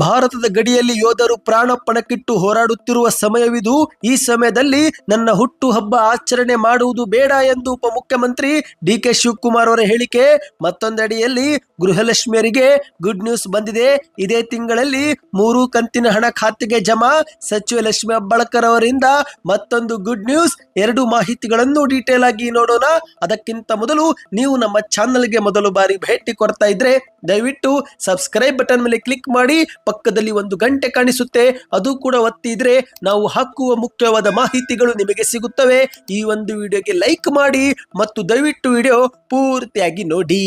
ಭಾರತದ ಗಡಿಯಲ್ಲಿ ಯೋಧರು ಪ್ರಾಣ ಪಣಕ್ಕಿಟ್ಟು ಹೋರಾಡುತ್ತಿರುವ ಸಮಯವಿದು. ಈ ಸಮಯದಲ್ಲಿ ನನ್ನ ಹುಟ್ಟು ಹಬ್ಬ ಆಚರಣೆ ಮಾಡುವುದು ಬೇಡ ಎಂದು ಉಪಮುಖ್ಯಮಂತ್ರಿ ಡಿ ಕೆ ಶಿವಕುಮಾರ್ ಅವರ ಹೇಳಿಕೆ. ಮತ್ತೊಂದಡಿಯಲ್ಲಿ ಗೃಹಲಕ್ಷ್ಮಿಯರಿಗೆ ಗುಡ್ ನ್ಯೂಸ್ ಬಂದಿದೆ. ಇದೇ ತಿಂಗಳಲ್ಲಿ ಮೂರು ಕಂತಿನ ಹಣ ಖಾತೆಗೆ ಜಮಾ. ಸಚಿವ ಲಕ್ಷ್ಮಿ ಅಬ್ಬಳಕರ್ ಅವರಿಂದ ಮತ್ತೊಂದು ಗುಡ್ ನ್ಯೂಸ್ ಎರಡು ಮಾಹಿತಿಗಳನ್ನು ಡೀಟೇಲ್ ಆಗಿ ನೋಡೋಣ. ಅದಕ್ಕಿಂತ ಮೊದಲು ನೀವು ನಮ್ಮ ಚಾನಲ್ಗೆ ಮೊದಲು ಬಾರಿ ಭೇಟಿ ಕೊಡ್ತಾ ಇದ್ರೆ ದಯವಿಟ್ಟು ಸಬ್ಸ್ಕ್ರೈಬ್ ಬಟನ್ ಮೇಲೆ ಕ್ಲಿಕ್ ಮಾಡಿ, ಪಕ್ಕದಲ್ಲಿ ಒಂದು ಗಂಟೆ ಕಾಣಿಸುತ್ತೆ, ಅದು ಕೂಡ ಒತ್ತಿದ್ರೆ ನಾವು ಹಾಕುವ ಮುಖ್ಯವಾದ ಮಾಹಿತಿಗಳು ನಿಮಗೆ ಸಿಗುತ್ತವೆ. ಈ ಒಂದು ವಿಡಿಯೋಗೆ ಲೈಕ್ ಮಾಡಿ ಮತ್ತು ದಯವಿಟ್ಟು ವಿಡಿಯೋ ಪೂರ್ತಿಯಾಗಿ ನೋಡಿ.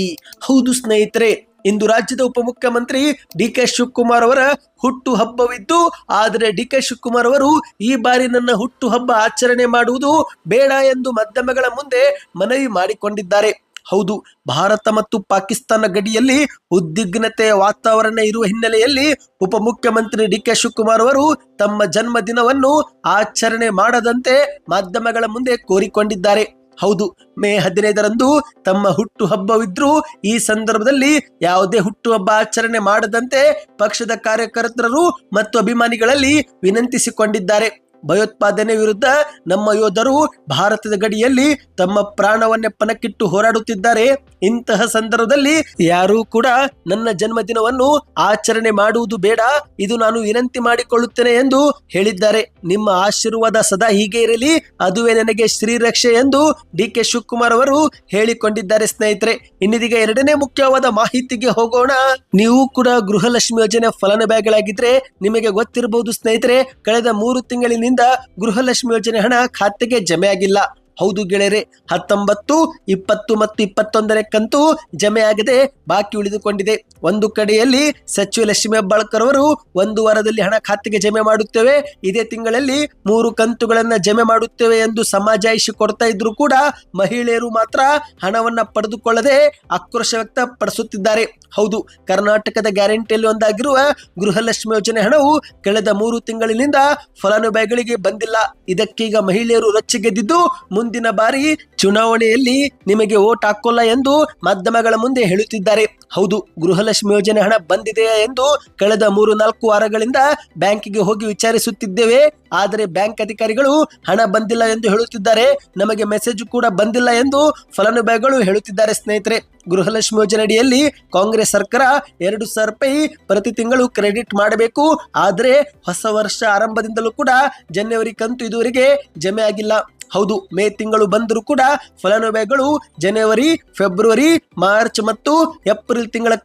ಹೌದು ಸ್ನೇಹಿತರೆ, ಇಂದು ರಾಜ್ಯದ ಉಪಮುಖ್ಯಮಂತ್ರಿ ಡಿ ಕೆ ಶಿವಕುಮಾರ್ ಅವರ ಹುಟ್ಟು ಹಬ್ಬವಿದ್ದು, ಆದರೆ ಡಿ ಕೆ ಶಿವಕುಮಾರ್ ಅವರು ಈ ಬಾರಿ ನನ್ನ ಹುಟ್ಟು ಹಬ್ಬ ಆಚರಣೆ ಮಾಡುವುದು ಬೇಡ ಎಂದು ಮಾಧ್ಯಮಗಳ ಮುಂದೆ ಮನವಿ ಮಾಡಿಕೊಂಡಿದ್ದಾರೆ. ಹೌದು, ಭಾರತ ಮತ್ತು ಪಾಕಿಸ್ತಾನ ಗಡಿಯಲ್ಲಿ ಉದ್ವಿಗ್ನತೆಯ ವಾತಾವರಣ ಇರುವ ಹಿನ್ನೆಲೆಯಲ್ಲಿ ಉಪಮುಖ್ಯಮಂತ್ರಿ ಡಿ ಕೆ ಶಿವಕುಮಾರ್ ಅವರು ತಮ್ಮ ಜನ್ಮದಿನವನ್ನು ಆಚರಣೆ ಮಾಡದಂತೆ ಮಾಧ್ಯಮಗಳ ಮುಂದೆ ಕೋರಿಕೊಂಡಿದ್ದಾರೆ. ಹೌದು, ಮೇ ಹದಿನೈದರಂದು ತಮ್ಮ ಹುಟ್ಟು ಹಬ್ಬವಿದ್ರೂ ಈ ಸಂದರ್ಭದಲ್ಲಿ ಯಾವುದೇ ಹುಟ್ಟುಹಬ್ಬ ಆಚರಣೆ ಮಾಡದಂತೆ ಪಕ್ಷದ ಕಾರ್ಯಕರ್ತರು ಮತ್ತು ಅಭಿಮಾನಿಗಳಲ್ಲಿ ವಿನಂತಿಸಿಕೊಂಡಿದ್ದಾರೆ. ಭಯೋತ್ಪಾದನೆ ವಿರುದ್ಧ ನಮ್ಮ ಯೋಧರು ಭಾರತದ ಗಡಿಯಲ್ಲಿ ತಮ್ಮ ಪ್ರಾಣವನ್ನೇ ಪಣಕ್ಕಿಟ್ಟು ಹೋರಾಡುತ್ತಿದ್ದಾರೆ. ಇಂತಹ ಸಂದರ್ಭದಲ್ಲಿ ಯಾರೂ ಕೂಡ ನನ್ನ ಜನ್ಮದಿನವನ್ನು ಆಚರಣೆ ಮಾಡುವುದು ಬೇಡ. ಇದು ನಾನು ವಿನಂತಿ ಮಾಡಿಕೊಳ್ಳುತ್ತೇನೆ ಎಂದು ಹೇಳಿದ್ದಾರೆ. ನಿಮ್ಮ ಆಶೀರ್ವಾದ ಸದಾ ಹೀಗೆ ಇರಲಿ. ಅದುವೇ ನನಗೆ ಶ್ರೀರಕ್ಷೆ ಎಂದು ಡಿ ಕೆ ಶಿವಕುಮಾರ್ ಅವರು ಹೇಳಿಕೊಂಡಿದ್ದಾರೆ ಸ್ನೇಹಿತರೆ. ಇನ್ನಿದೀಗ ಎರಡನೇ ಮುಖ್ಯವಾದ ಮಾಹಿತಿಗೆ ಹೋಗೋಣ. ನೀವು ಕೂಡ ಗೃಹಲಕ್ಷ್ಮಿ ಯೋಜನೆ ಫಲಾನುಭವಿಗಳಾಗಿದ್ರೆ ನಿಮಗೆ ಗೊತ್ತಿರಬಹುದು ಸ್ನೇಹಿತರೆ. ಕಳೆದ ಮೂರು ತಿಂಗಳಿನಿಂದ ಗೃಹಲಕ್ಷ್ಮಿ ಯೋಜನೆ ಹಣ ಖಾತೆಗೆ ಜಮೆ ಆಗಿಲ್ಲ ಹೌದು ಗೆಳೆಯರೆ, ಹತ್ತೊಂಬತ್ತು, ಇಪ್ಪತ್ತು ಮತ್ತು ಇಪ್ಪತ್ತೊಂದರ ಕಂತು ಜಮೆ ಆಗದೆ ಬಾಕಿ ಉಳಿದುಕೊಂಡಿದೆ. ಒಂದು ಕಡೆಯಲ್ಲಿ ಸಚಿವ ಲಕ್ಷ್ಮೀ ಹೆಬ್ಬಾಳ್ಕರ್ ಅವರು ಒಂದು ವಾರದಲ್ಲಿ ಹಣ ಖಾತೆಗೆ ಜಮೆ ಮಾಡುತ್ತೇವೆ, ಇದೇ ತಿಂಗಳಲ್ಲಿ ಮೂರು ಕಂತುಗಳನ್ನ ಜಮೆ ಮಾಡುತ್ತೇವೆ ಎಂದು ಸಮಾಜಾಯಿಷಿ ಕೊಡ್ತಾ ಇದ್ರು ಕೂಡ ಮಹಿಳೆಯರು ಮಾತ್ರ ಹಣವನ್ನ ಪಡೆದುಕೊಳ್ಳದೆ ಆಕ್ರೋಶ ವ್ಯಕ್ತಪಡಿಸುತ್ತಿದ್ದಾರೆ. ಹೌದು, ಕರ್ನಾಟಕದ ಗ್ಯಾರಂಟಿಯಲ್ಲಿ ಒಂದಾಗಿರುವ ಗೃಹಲಕ್ಷ್ಮಿ ಯೋಜನೆ ಹಣವು ಕಳೆದ ಮೂರು ತಿಂಗಳಿನಿಂದ ಫಲಾನುಭವಿಗಳಿಗೆ ಬಂದಿಲ್ಲ. ಇದಕ್ಕೀಗ ಮಹಿಳೆಯರು ರೊಚ್ಚಿಗೆದ್ದಿದ್ದು ಮುಂದಿನ ಬಾರಿ ಚುನಾವಣೆಯಲ್ಲಿ ನಿಮಗೆ ಓಟ್ ಹಾಕೋಲ್ಲ ಎಂದು ಮಾಧ್ಯಮಗಳ ಮುಂದೆ ಹೇಳುತ್ತಿದ್ದಾರೆ. ಹೌದು, ಗೃಹಲಕ್ಷ್ಮಿ ಯೋಜನೆ ಹಣ ಬಂದಿದೆಯಾ ಎಂದು ಕಳೆದ ಮೂರು ನಾಲ್ಕು ವಾರಗಳಿಂದ ಬ್ಯಾಂಕಿಗೆ ಹೋಗಿ ವಿಚಾರಿಸುತ್ತಿದ್ದೇವೆ. ಆದರೆ ಬ್ಯಾಂಕ್ ಅಧಿಕಾರಿಗಳು ಹಣ ಬಂದಿಲ್ಲ ಎಂದು ಹೇಳುತ್ತಿದ್ದಾರೆ. ನಮಗೆ ಮೆಸೇಜ್ ಕೂಡ ಬಂದಿಲ್ಲ ಎಂದು ಫಲಾನುಭವಿಗಳು ಹೇಳುತ್ತಿದ್ದಾರೆ ಸ್ನೇಹಿತರೆ. ಗೃಹಲಕ್ಷ್ಮಿ ಯೋಜನೆ ಅಡಿಯಲ್ಲಿ ಕಾಂಗ್ರೆಸ್ ಸರ್ಕಾರ ಎರಡು ಸಾವಿರ ರೂಪಾಯಿ ಪ್ರತಿ ತಿಂಗಳು ಕ್ರೆಡಿಟ್ ಮಾಡಬೇಕು. ಆದರೆ ಹೊಸ ವರ್ಷ ಆರಂಭದಿಂದಲೂ ಕೂಡ ಜನವರಿ ಕಂತು ಇದುವರೆಗೆ ಜಮೆ ಆಗಿಲ್ಲ. ಹೌದು ಮೇ ತಿಂಗಳು ಬಂದರೂ ಕೂಡ ಫಲಾನುಭವಿಗಳು ಜನವರಿ ಫೆಬ್ರವರಿ ಮಾರ್ಚ್ ಮತ್ತು ಏಪ್ರಿಲ್ ತಿಂಗಳ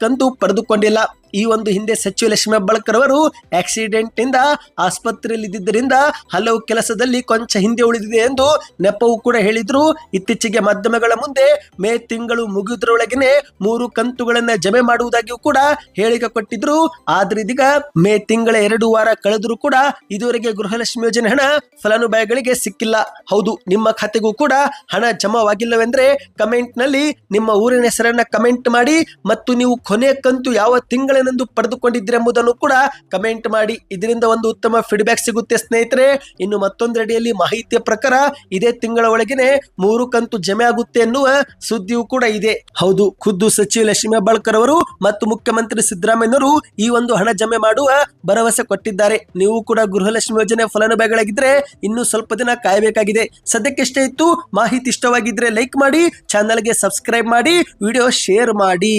ಪಡೆದುಕೊಂಡಿಲ್ಲ. ಈ ಒಂದು ಹಿಂದೆ ಸಚಿವ ಲಕ್ಷ್ಮಿ ಹೆಬ್ಬಾಳ್ಕರ್ ಅವರು ಆಕ್ಸಿಡೆಂಟ್ನಿಂದ ಆಸ್ಪತ್ರೆಯಲ್ಲಿ ಇದ್ದಿದ್ದರಿಂದ ಹಲವು ಕೆಲಸದಲ್ಲಿ ಕೊಂಚ ಹಿಂದೆ ಉಳಿದಿದೆ ಎಂದು ನೆಪವು ಕೂಡ ಹೇಳಿದ್ರು. ಇತ್ತೀಚೆಗೆ ಮಾಧ್ಯಮಗಳ ಮುಂದೆ ಮೇ ತಿಂಗಳು ಮುಗಿದ್ರೊಳಗೇನೆ ಮೂರು ಕಂತುಗಳನ್ನ ಜಮೆ ಮಾಡುವುದಾಗಿಯೂ ಕೂಡ ಹೇಳಿಕೆ ಕೊಟ್ಟಿದ್ರು. ಆದ್ರೆ ಇದೀಗ ಮೇ ತಿಂಗಳ ಎರಡು ವಾರ ಕಳೆದ್ರು ಕೂಡ ಇದುವರೆಗೆ ಗೃಹಲಕ್ಷ್ಮಿ ಯೋಜನೆ ಹಣ ಫಲಾನುಭವಿಗಳಿಗೆ ಸಿಕ್ಕಿಲ್ಲ. ಹೌದು, ನಿಮ್ಮ ಖಾತೆಗೂ ಕೂಡ ಹಣ ಜಮಾವಾಗಿಲ್ಲವೆಂದ್ರೆ ಕಮೆಂಟ್ನಲ್ಲಿ ನಿಮ್ಮ ಊರಿನ ಹೆಸರನ್ನ ಕಮೆಂಟ್ ಮಾಡಿ ಮತ್ತು ನೀವು ಕೊನೆ ಕಂತು ಯಾವ ತಿಂಗಳನೆಂದು ಪಡೆದುಕೊಂಡಿದ್ದೀರಿ ಎಂಬುದನ್ನು ಕೂಡ ಕಮೆಂಟ್ ಮಾಡಿ. ಇದರಿಂದ ಒಂದು ಉತ್ತಮ ಫೀಡ್ಬ್ಯಾಕ್ ಸಿಗುತ್ತೆ ಸ್ನೇಹಿತರೆ. ಇನ್ನು ಮತ್ತೊಂದೆಡೆಯಲ್ಲಿ ಮಾಹಿತಿಯ ಪ್ರಕಾರ ಇದೇ ತಿಂಗಳ ಒಳಗೆನೆ ಮೂರು ಕಂತು ಜಮೆ ಆಗುತ್ತೆ ಎನ್ನುವ ಸುದ್ದಿಯೂ ಕೂಡ ಇದೆ. ಹೌದು, ಖುದ್ದು ಸಚಿವ ಲಕ್ಷ್ಮಿ ಹೆಬ್ಬಾಳ್ಕರ್ ಅವರು ಮತ್ತು ಮುಖ್ಯಮಂತ್ರಿ ಸಿದ್ದರಾಮಯ್ಯನವರು ಈ ಒಂದು ಹಣ ಜಮೆ ಮಾಡುವ ಭರವಸೆ ಕೊಟ್ಟಿದ್ದಾರೆ. ನೀವು ಕೂಡ ಗೃಹಲಕ್ಷ್ಮಿ ಯೋಜನೆ ಫಲಾನುಭವಿಗಳಾಗಿದ್ರೆ ಇನ್ನು ಸ್ವಲ್ಪ ದಿನ ಕಾಯಬೇಕಾಗಿದೆ. ಸದ್ಯಕ್ಕೆ ಇತ್ತು. ಮಾಹಿತಿ ಇಷ್ಟವಾಗಿದ್ರೆ ಲೈಕ್ ಮಾಡಿ ಚಾನಲ್ಗೆ ಸಬ್ಸ್ಕ್ರೈಬ್ ಮಾಡಿ ವಿಡಿಯೋ ಶೇರ್ ಮಾಡಿ.